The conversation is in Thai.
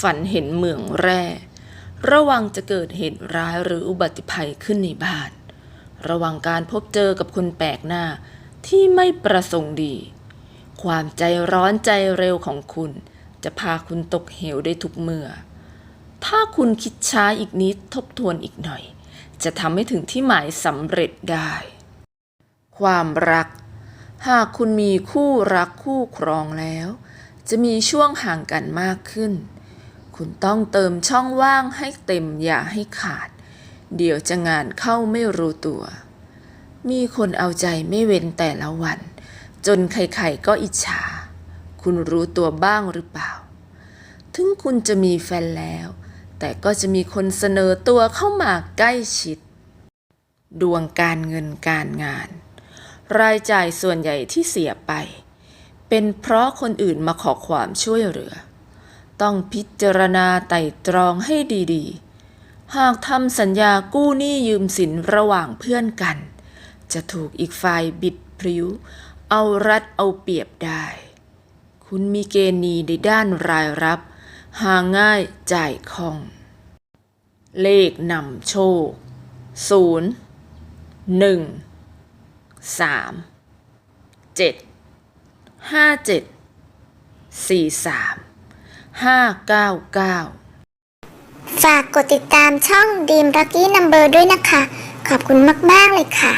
ฝันเห็นเมืองแร่ ระวังจะเกิดเหตุร้ายหรืออุบัติภัยขึ้นในบ้าน ระวังการพบเจอกับคนแปลกหน้าที่ไม่ประสงค์ดี ความใจร้อนใจเร็วของคุณ จะพาคุณตกเหวได้ทุกเมื่อ ถ้าคุณคิดช้าอีกนิดทบทวนอีกหน่อย จะทำให้ถึงที่หมายสำเร็จได้ ความรัก หากคุณมีคู่รักคู่ครองแล้ว จะมีช่วงห่างกันมากขึ้น คุณต้องเติมช่องว่างให้เต็มอย่าให้ขาด เดี๋ยวจะงานเข้าไม่รู้ตัว มีคนเอาใจไม่เว้นแต่ละวัน จนใครๆก็อิจฉา คุณรู้ตัวบ้างหรือเปล่า ถึงคุณจะมีแฟนแล้ว แต่ก็จะมีคนเสนอตัวเข้ามาใกล้ชิด ดวงการเงินการงาน รายจ่ายส่วนใหญ่ที่เสียไป เป็นเพราะคนอื่นมาขอความช่วยเหลือ ต้องพิจารณาไต่ตรองให้ดีๆ หากทำสัญญากู้หนี้ยืมสินระหว่างเพื่อนกัน จะถูกอีกฝ่ายบิดพริ้ว เอารัดเอาเปรียบได้ คุณมีเกณฑ์ดีในด้านรายรับ หาง่ายจ่ายคล่อง เลขนำโชคศูนย์หนึ่งสา มเจ็ดห้าเก้าเก้าฝากกดติดตามช่องดีม l ักกี้นัมเบอร์ด้วยนะคะ ขอบคุณมาก ๆ เลยค่ะ